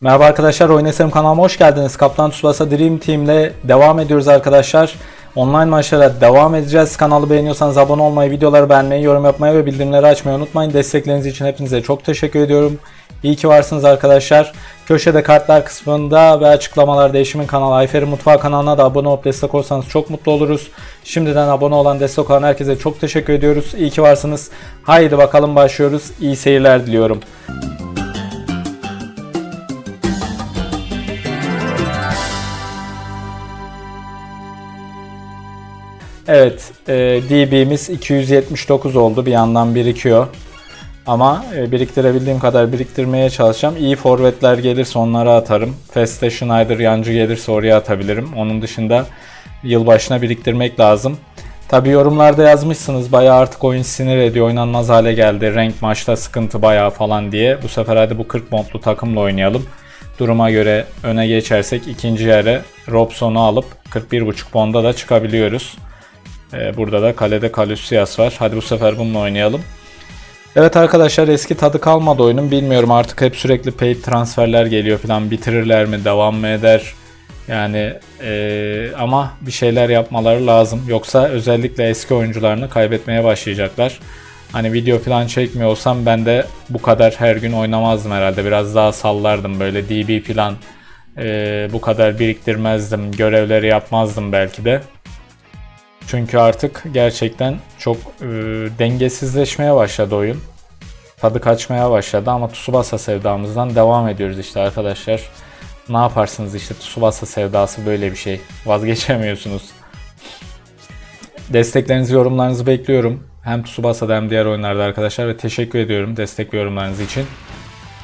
Merhaba arkadaşlar, Oyun Eserim kanalıma hoş geldiniz. Kaptan Tsubasa Dream Team ile devam ediyoruz arkadaşlar. Online maçlara devam edeceğiz. Kanalı beğeniyorsanız abone olmayı, videoları beğenmeyi, yorum yapmayı ve bildirimleri açmayı unutmayın. Destekleriniz için hepinize çok teşekkür ediyorum. İyi ki varsınız arkadaşlar. Köşede kartlar kısmında ve açıklamalarda eşimin kanalı Ayfer'in Mutfağı kanalına da abone olup destek olursanız çok mutlu oluruz. Şimdiden abone olan, destek olan herkese çok teşekkür ediyoruz. İyi ki varsınız. Haydi bakalım başlıyoruz. İyi seyirler diliyorum. Evet, e, DB'miz 279 oldu. Bir yandan birikiyor. Ama e, biriktirebildiğim kadar biriktirmeye çalışacağım. İyi forvetler gelirse onlara atarım. Feste Schneider yancı gelirse oraya atabilirim. Onun dışında yılbaşına biriktirmek lazım. Tabi yorumlarda yazmışsınız bayağı artık oyun sinir ediyor, oynanmaz hale geldi, renk maçta sıkıntı bayağı falan diye. Bu sefer hadi bu 40 montlu takımla oynayalım. Duruma göre öne geçersek ikinci yere Robson'u alıp 41.5 bonda da çıkabiliyoruz. Ee, burada da kalede Calusias var. Hadi bu sefer bununla oynayalım. Evet arkadaşlar eski tadı kalmadı oyunun. Bilmiyorum artık hep sürekli paid transferler geliyor falan. Bitirirler mi, devam mı eder? Yani eee, ama bir şeyler yapmaları lazım. Yoksa özellikle eski oyuncularını kaybetmeye başlayacaklar. Hani video falan çekmiyor olsam ben de bu kadar her gün oynamazdım herhalde. Biraz daha sallardım böyle DB falan eee, bu kadar biriktirmezdim. Görevleri yapmazdım belki de. Çünkü artık gerçekten çok e, dengesizleşmeye başladı oyun. Tadı kaçmaya başladı ama Tsubasa sevdamızdan devam ediyoruz işte arkadaşlar. Ne yaparsınız işte Tsubasa sevdası böyle bir şey. Vazgeçemiyorsunuz. Desteklerinizi, yorumlarınızı bekliyorum. Hem Tsubasa'da hem diğer oyunlarda arkadaşlar ve teşekkür ediyorum destek ve yorumlarınız için.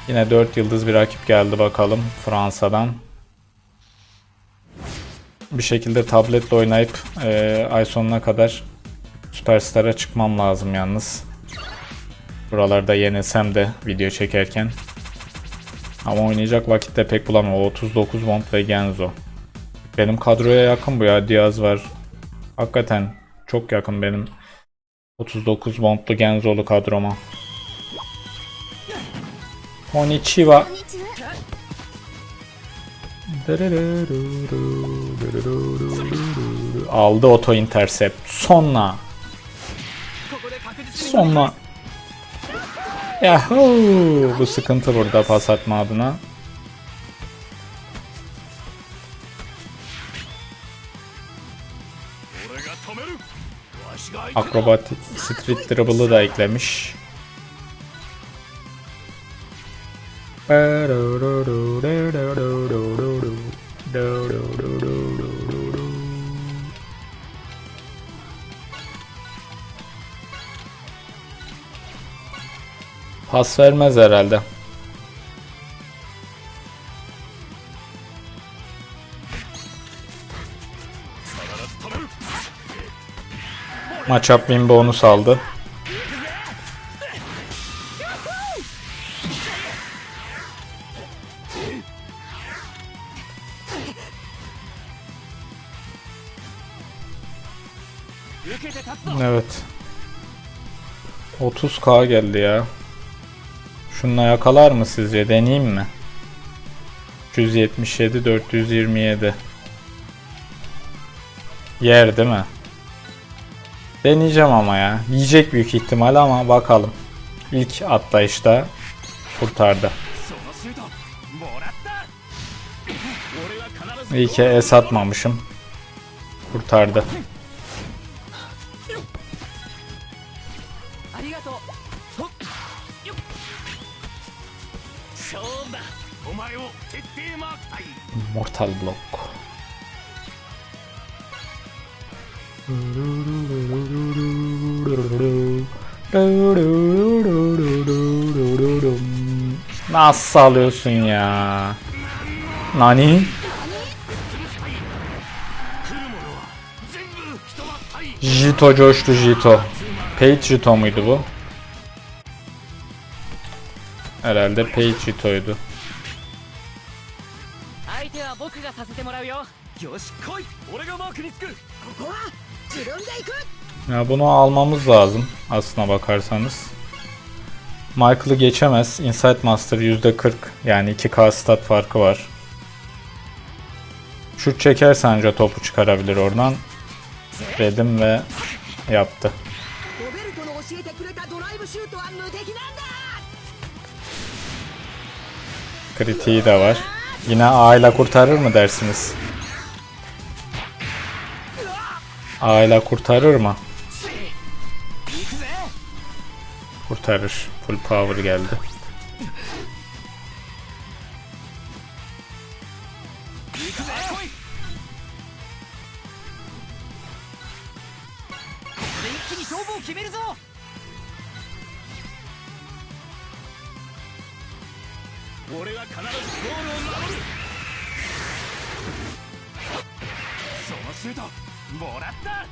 Yine 4 yıldız bir rakip geldi bakalım Fransa'dan bir şekilde tabletle oynayıp e, ay sonuna kadar Superstar'a çıkmam lazım yalnız. Buralarda yenilsem de video çekerken. Ama oynayacak vakit de pek bulamam. O 39 Bond ve Genzo. Benim kadroya yakın bu ya. Diaz var. Hakikaten çok yakın benim 39 Bond'lu Genzo'lu kadroma. Konnichiwa. Aldı auto intercept. Sonra. Sonra. Yahoo! Bu sıkıntı burada pas atma adına. Akrobatik street dribble'ı da eklemiş. Pas vermez herhalde. Matchup win bonus. 30k geldi ya. Şununla yakalar mı sizce? Deneyeyim mi? 377 427. Yer değil mi? Deneyeceğim ama ya. Yiyecek büyük ihtimal ama bakalım. İlk atlayışta kurtardı. İyi ki es atmamışım. Kurtardı. Portal blok. Nasıl alıyorsun ya? Nani? Jito coştu Jito. Page Jito muydu bu? Herhalde Page Jito'ydu. 相手は僕がさせてもらうよよし来い俺がマークにつくここは自分で行く Ya bunu almamız lazım aslına bakarsanız. Michael'ı geçemez. Insight Master %40 yani 2K stat farkı var. Şut çekerse anca topu çıkarabilir oradan. Dedim ve yaptı. ロベルトの教えてくれたドライブシュートは無敵なんだ Kritiği de var. Yine A kurtarır mı dersiniz? A kurtarır mı? Kurtarır. Full power geldi. シュートもらった。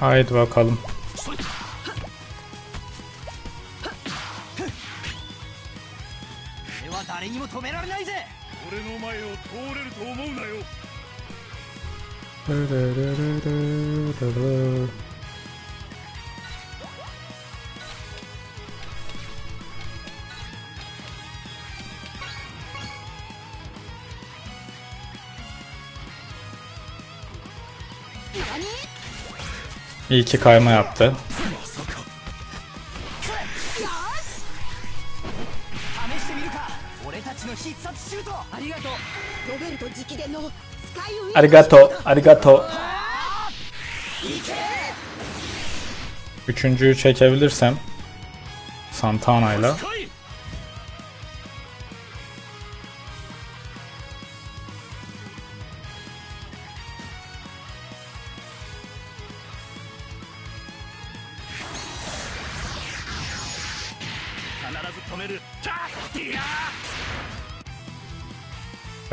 Haydi bakalım. 俺は誰にも止められないぜ。俺の前を通れると思うなよ İyi ki kayma yaptı. Arigato, arigato. Üçüncüyü çekebilirsem Santana'yla.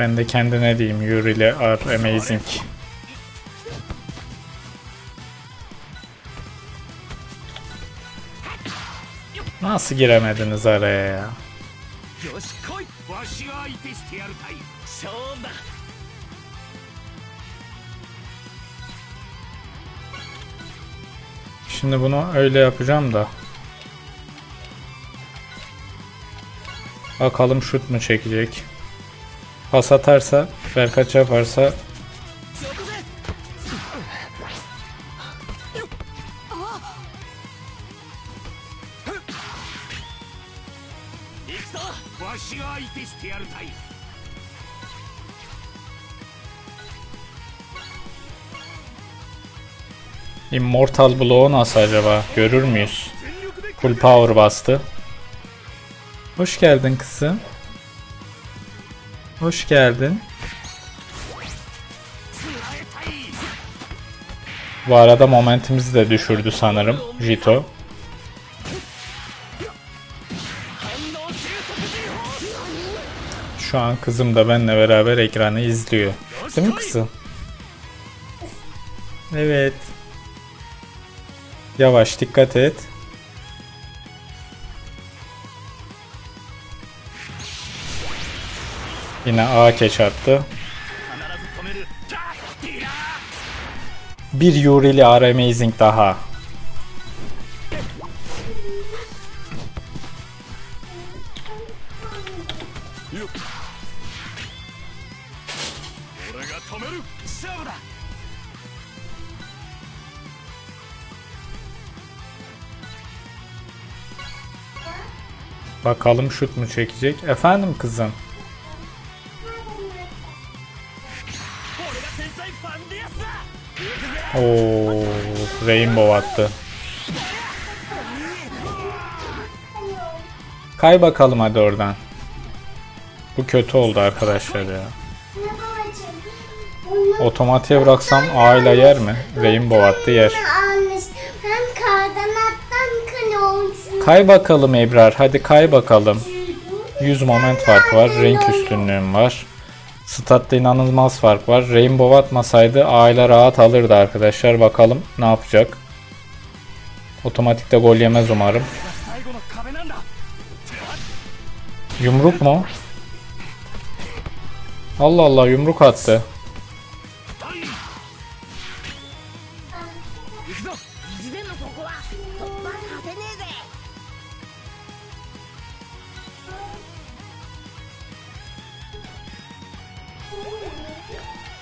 Ben de kendine diyeyim Yuri ile are amazing. Nasıl giremediniz araya ya? Şimdi bunu öyle yapacağım da. Bakalım şut mu çekecek? Pas atarsa, Berkaç yaparsa Immortal bloğu nasıl acaba? Görür müyüz? Full power bastı. Hoş geldin kızım. Hoş geldin. Bu arada momentimizi de düşürdü sanırım Jito. Şu an kızım da benle beraber ekranı izliyor. Değil mi kızım? Evet. Yavaş dikkat et. Yine Ake çarptı. Bir Yurili R Amazing daha. Bakalım şut mu çekecek? Efendim kızım? Oo, Rainbow attı. Kay bakalım hadi oradan. Bu kötü oldu arkadaşlar ya. Otomatiğe bıraksam A ile yer mi? Rainbow attı yer. Kay bakalım Ebrar. Hadi kay bakalım. 100 moment fark var. Renk üstünlüğüm var. Statta inanılmaz fark var. Rainbow atmasaydı aile rahat alırdı arkadaşlar. Bakalım ne yapacak. Otomatikte gol yemez umarım. Yumruk mu? Allah Allah yumruk attı.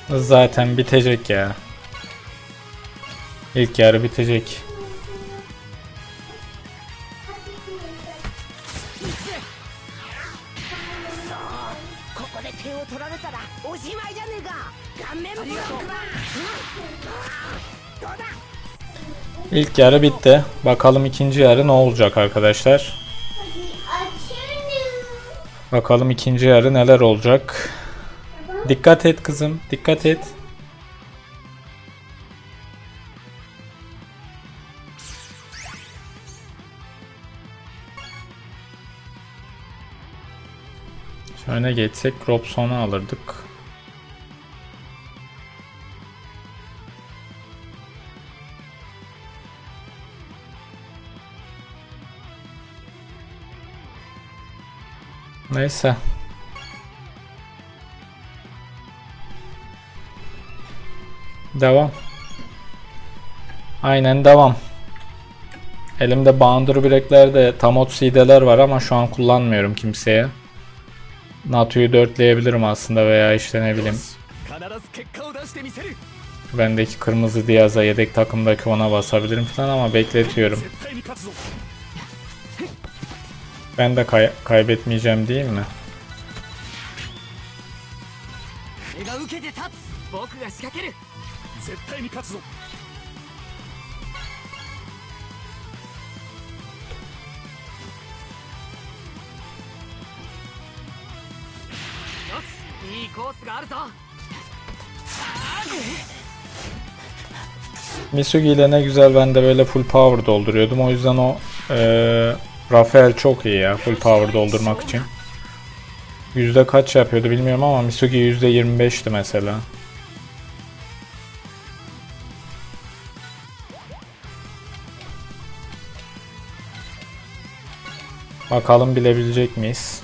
Zaten bitecek ya. İlk yarı bitecek. İlk yarı bitti. Bakalım ikinci yarı ne olacak arkadaşlar. Bakalım ikinci yarı neler olacak. Dikkat et kızım. Dikkat et. Şöyle geçsek Robson'u alırdık. Neyse. Devam. Aynen devam. Elimde boundary breaklerde tamot CD'ler var ama şu an kullanmıyorum kimseye. NATO'yu dörtleyebilirim aslında veya işte ne bileyim. Bendeki kırmızı Diaz'a yedek takımdaki ona basabilirim falan ama bekletiyorum. Ben de kay kaybetmeyeceğim değil mi? 俺が受けて立つ僕が仕掛ける絶対に勝つぞ よしいいコースがあるぞ Misugi ile ne güzel ben de böyle full power dolduruyordum. O yüzden o eee Rafael çok iyi ya full power doldurmak için. Yüzde kaç yapıyordu bilmiyorum ama Misugi yüzde 25'ti mesela. Bakalım bilebilecek miyiz?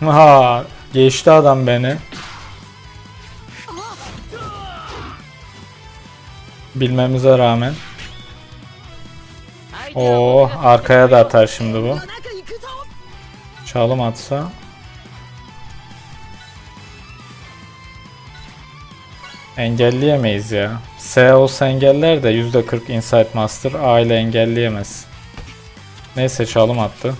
Ha, geçti adam beni. Bilmemize rağmen. Oo, arkaya da atar şimdi bu. Çalım atsa. Engelleyemeyiz ya. S engeller de %40 Insight Master A ile engelleyemez. Neyse çalım attı.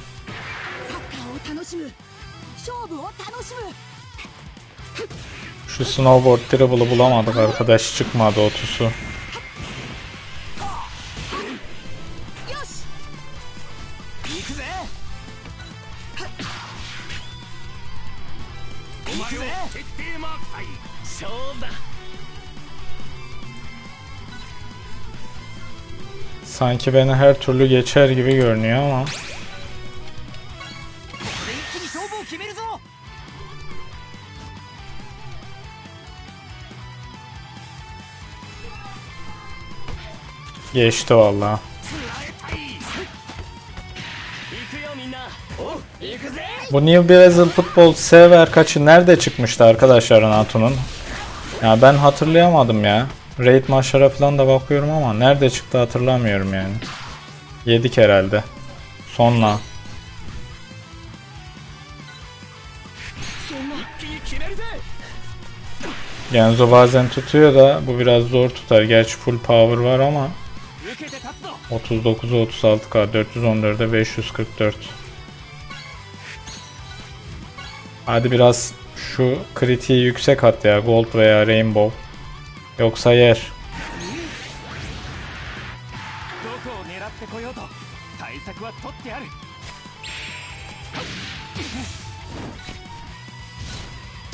Şu snowboard dribble'ı bulamadık arkadaş çıkmadı otusu. Sanki beni her türlü geçer gibi görünüyor ama. Geçti valla. Bu New Brazil Futbol sever kaçı nerede çıkmıştı arkadaşlar Natu'nun? Ya ben hatırlayamadım ya. Raid maçlara falan da bakıyorum ama nerede çıktı hatırlamıyorum yani. Yedik herhalde. Sonra. Genzo bazen tutuyor da bu biraz zor tutar. Gerçi full power var ama 39'a 36k 414'e 544 Hadi biraz şu kritiği yüksek at ya Gold veya Rainbow É o que sai és.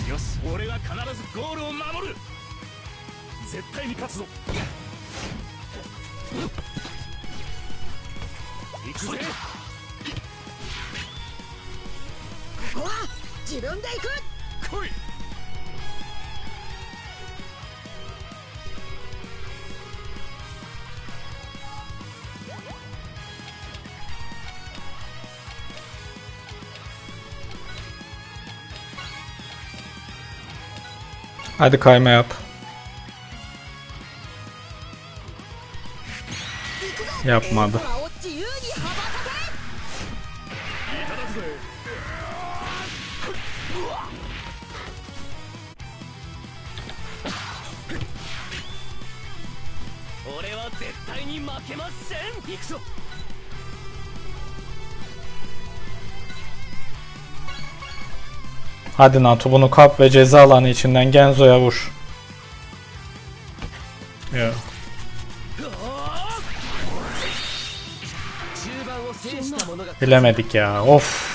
よし俺は必ずゴールを守る。絶対に勝つぞ。行くぜ。ここは自分で行く。来い。Hadi kayma yap. Yapmadı. Hadi Nato bunu kap ve ceza alanı içinden Genzo'ya vur. Ya. Bilemedik ya. Of.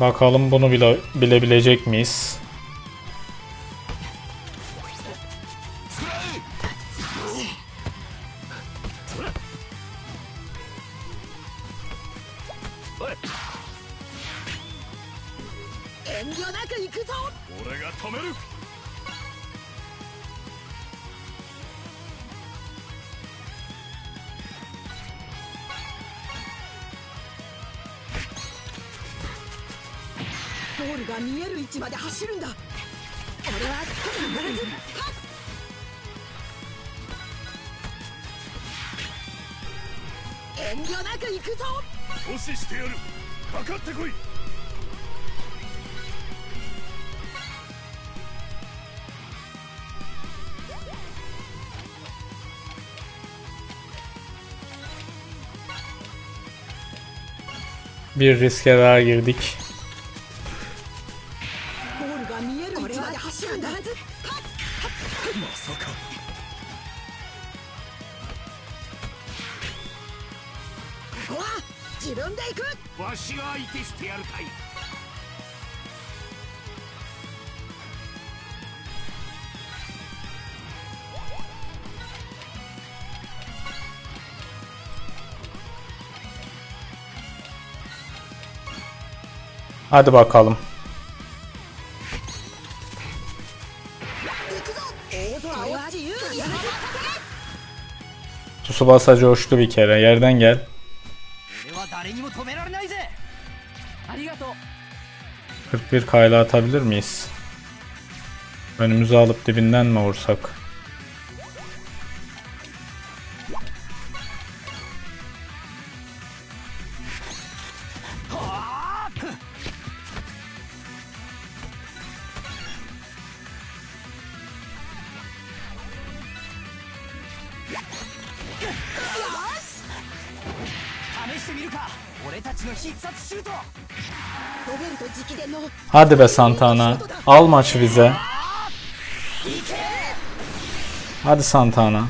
Bakalım bunu bile bilebilecek miyiz? ってこい Bir riske daha girdik. Hadi bakalım. Tsubasa coştu bir kere. Yerden gel. bir kayla atabilir miyiz? Önümüzü alıp dibinden mi vursak? Hadi be Santana. Al maçı bize. Hadi Santana.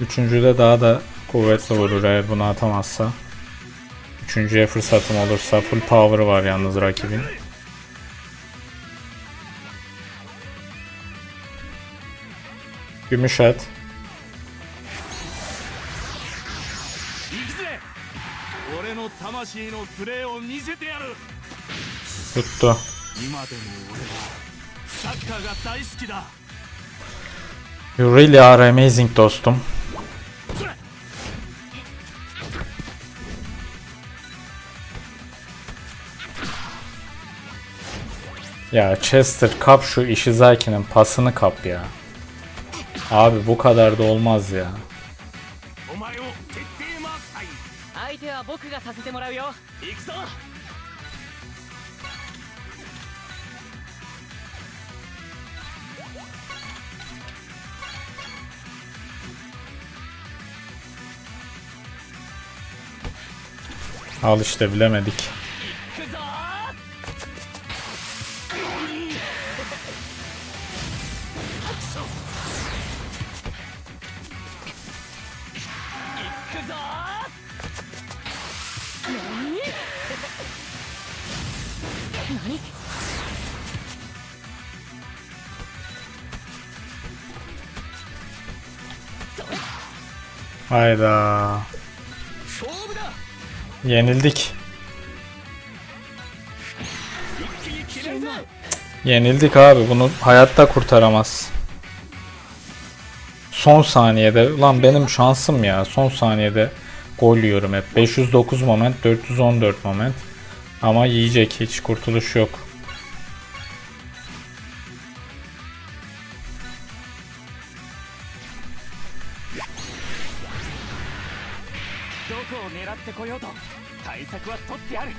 Üçüncüde daha da kuvvetli vurur eğer bunu atamazsa. Üçüncüye fırsatım olursa full power var yalnız rakibin. Gümüş et. の魂のプレーを見せてやる Tuttu. 今でも俺はサッカーが大好きだ You really are amazing dostum. Ya Chester kap şu Ishizaki'nin pasını kap ya. Abi bu kadar da olmaz ya. 僕がさせてもらうよ行くぞ Al işte bilemedik. Hayda. Yenildik. Yenildik abi. Bunu hayatta kurtaramaz. Son saniyede. Lan benim şansım ya. Son saniyede gol yiyorum hep. 509 moment, 414 moment. Ama yiyecek hiç kurtuluş yok. どこを狙ってこようと対策は取ってある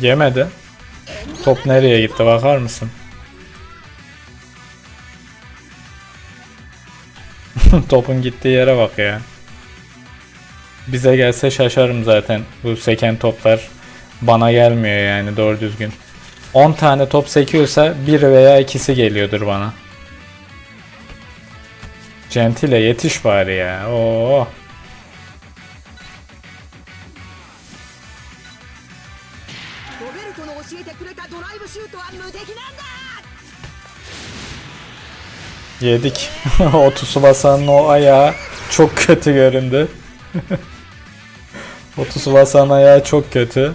Yemedi. Top nereye gitti bakar mısın? Topun gittiği yere bak ya. Bize gelse şaşarım zaten. Bu seken toplar bana gelmiyor yani doğru düzgün. 10 tane top sekiyorsa bir veya ikisi geliyordur bana. Gentile yetiş bari ya. Oo. Yedik. o Tsubasa'nın o ayağı çok kötü göründü. o Tsubasa'nın ayağı çok kötü.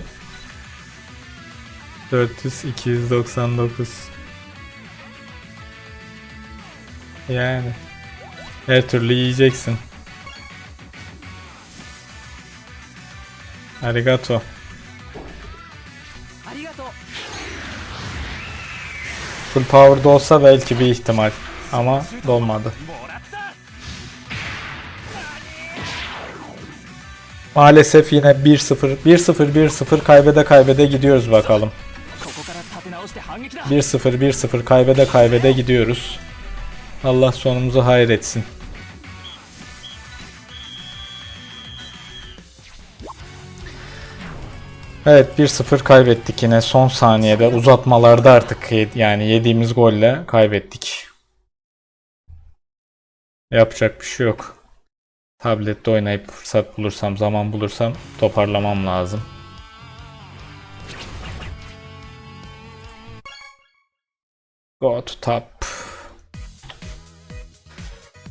400 299 Yani her türlü yiyeceksin. Arigato. Full power'da olsa belki bir ihtimal. Ama dolmadı. Maalesef yine 1-0 1-0 1-0 kaybede kaybede gidiyoruz bakalım. 1-0 1-0 kaybede kaybede gidiyoruz. Allah sonumuzu hayretsin. Evet 1-0 kaybettik yine son saniyede uzatmalarda artık yani yediğimiz golle kaybettik. Yapacak bir şey yok. Tablette oynayıp fırsat bulursam zaman bulursam toparlamam lazım. Go to top.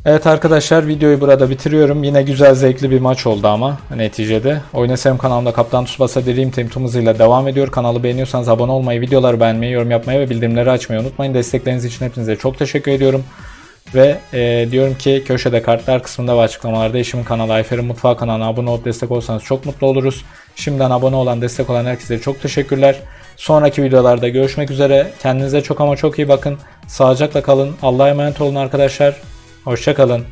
Evet arkadaşlar videoyu burada bitiriyorum. Yine güzel zevkli bir maç oldu ama neticede. Oyuna Sev kanalımda Kaptan Tsubasa Dream Team tüm hızıyla devam ediyor. Kanalı beğeniyorsanız abone olmayı, videoları beğenmeyi, yorum yapmayı ve bildirimleri açmayı unutmayın. Destekleriniz için hepinize çok teşekkür ediyorum. Ve e, diyorum ki köşede kartlar kısmında ve açıklamalarda eşimin kanalı Ayfer'in Mutfağı kanalına abone olup destek olsanız çok mutlu oluruz. Şimdiden abone olan, destek olan herkese çok teşekkürler. Sonraki videolarda görüşmek üzere. Kendinize çok ama çok iyi bakın. Sağlıcakla kalın. Allah'a emanet olun arkadaşlar. Hoşçakalın.